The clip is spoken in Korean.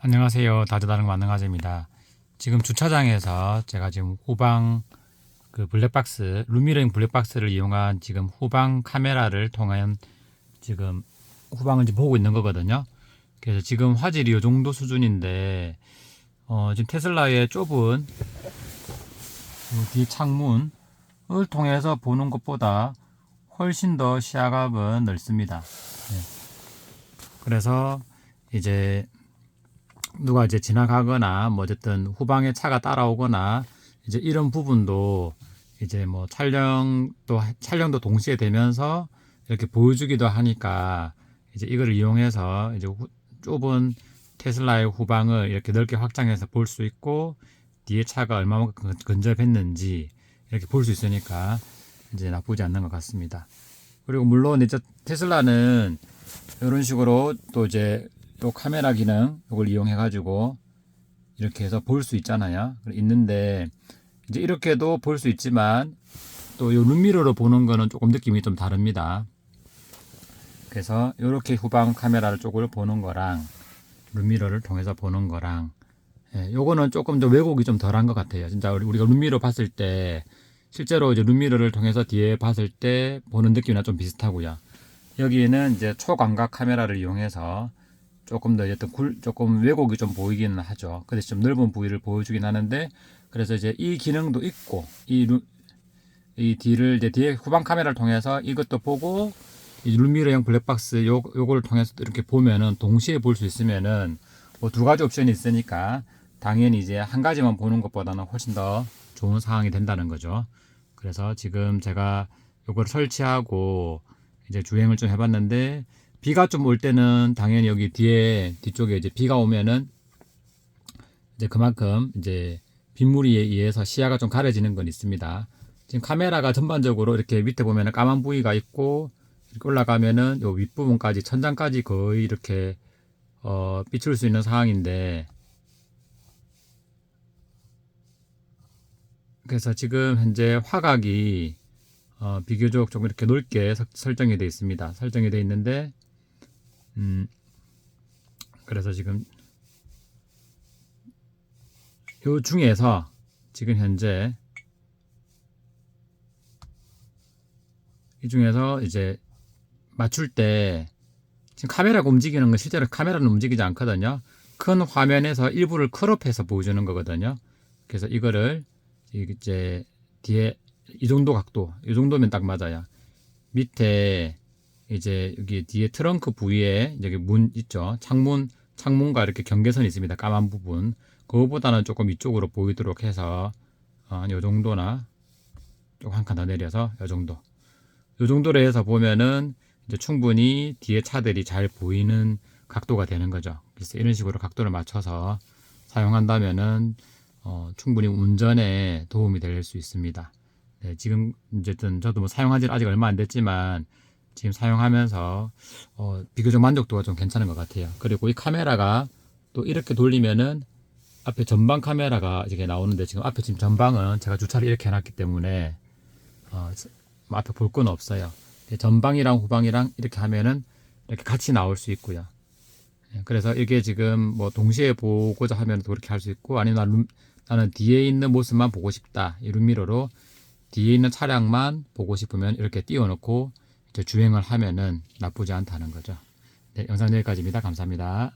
안녕하세요. 다재다능 만능아재입니다. 지금 주차장에서 제가 지금 후방 그 블랙박스, 루미랭 블랙박스를 이용한 지금 후방 카메라를 통한 지금 후방을 지금 보고 있는 거거든요. 그래서 지금 화질이 이 정도 수준인데, 어, 지금 테슬라의 좁은 이뒤 창문을 통해서 보는 것보다 훨씬 더 시야각은 넓습니다. 네. 그래서 이제 누가 이제 지나가거나 뭐 어쨌든 후방에 차가 따라오거나 이제 이런 부분도 이제 뭐 촬영도 촬영도 동시에 되면서 이렇게 보여주기도 하니까 이제 이거를 이용해서 이제 후- 좁은 테슬라의 후방을 이렇게 넓게 확장해서 볼 수 있고 뒤에 차가 얼마만큼 근- 근접했는지 이렇게 볼 수 있으니까 이제 나쁘지 않는 것 같습니다. 그리고 물론 이제 테슬라는 이런 식으로 또 이제 요 카메라 기능 이걸 이용해 가지고 이렇게 해서 볼 수 있잖아요. 있는데 이제 이렇게도 볼 수 있지만 또요 룸미러로 보는 거는 조금 느낌이 좀 다릅니다. 그래서 이렇게 후방 카메라를 쪽을 보는 거랑 룸미러를 통해서 보는 거랑 예, 요거는 조금 더 왜곡이 좀 덜한 것 같아요. 진짜 우리- 우리가 룸미러 봤을 때 실제로 이제 룸미러를 통해서 뒤에 봤을 때 보는 느낌이랑 좀 비슷하고요. 여기는 이제 초광각 카메라를 이용해서 조금 더 어떤 굴, 조금 왜곡이 좀 보이기는 하죠. 그래서 좀 넓은 부위를 보여주긴 하는데, 그래서 이제 이 기능도 있고, 이, 루, 이 뒤를 이제 뒤에 후방 카메라를 통해서 이것도 보고, 이 룸미러형 블랙박스 요, 요거를 통해서 이렇게 보면은 동시에 볼 수 있으면은 뭐 두 가지 옵션이 있으니까 당연히 이제 한 가지만 보는 것보다는 훨씬 더 좋은 상황이 된다는 거죠. 그래서 지금 제가 요걸 설치하고 이제 주행을 좀 해봤는데 비가 좀 올 때는 당연히 여기 뒤에 뒤쪽에 이제 비가 오면은 이제 그만큼 이제 빗물에 의해서 시야가 좀 가려지는 건 있습니다. 지금 카메라가 전반적으로 이렇게 밑에 보면은 까만 부위가 있고 이렇게 올라가면은 요 윗부분까지 천장까지 거의 이렇게 어 비출 수 있는 상황인데 그래서 지금 현재 화각이 어, 비교적 좀 이렇게 넓게 서- 설정이 되어 있습니다. 설정이 되어 있는데, 음, 그래서 지금 요 중에서 지금 현재 이 중에서 이제 맞출 때 지금 카메라가 움직이는 건 실제로 카메라는 움직이지 않거든요. 큰 화면에서 일부를 크롭해서 보여주는 거거든요. 그래서 이거를 이제 뒤에 이 정도 각도, 이 정도면 딱 맞아요. 밑에 이제 여기 뒤에 트렁크 부위에 여기 문 있죠. 창문, 창문과 이렇게 경계선이 있습니다. 까만 부분. 그거보다는 조금 이쪽으로 보이도록 해서 어, 요 정도나 조금 한 칸 더 내려서 요 정도. 요 정도로 해서 보면은 이제 충분히 뒤에 차들이 잘 보이는 각도가 되는 거죠. 그래서 이런 식으로 각도를 맞춰서 사용한다면은 어, 충분히 운전에 도움이 될 수 있습니다. 네, 지금 어쨌든 저도 뭐 사용한 지 아직 얼마 안 됐지만 지금 사용하면서 어, 비교적 만족도가 좀 괜찮은 것 같아요. 그리고 이 카메라가 또 이렇게 돌리면은 앞에 전방 카메라가 이렇게 나오는데 지금 앞에 지금 전방은 제가 주차를 이렇게 해놨기 때문에 어, 뭐 앞에 볼 건 없어요. 전방이랑 후방이랑 이렇게 하면은 이렇게 같이 나올 수 있고요. 예, 그래서 이게 지금 뭐 동시에 보고자 하면 또 그렇게 할 수 있고 아니면 나 룸- 나는 뒤에 있는 모습만 보고 싶다. 이 룸미러로 뒤에 있는 차량만 보고 싶으면 이렇게 띄워놓고 주행을 하면은 나쁘지 않다는 거죠. 네, 영상 여기까지입니다. 감사합니다.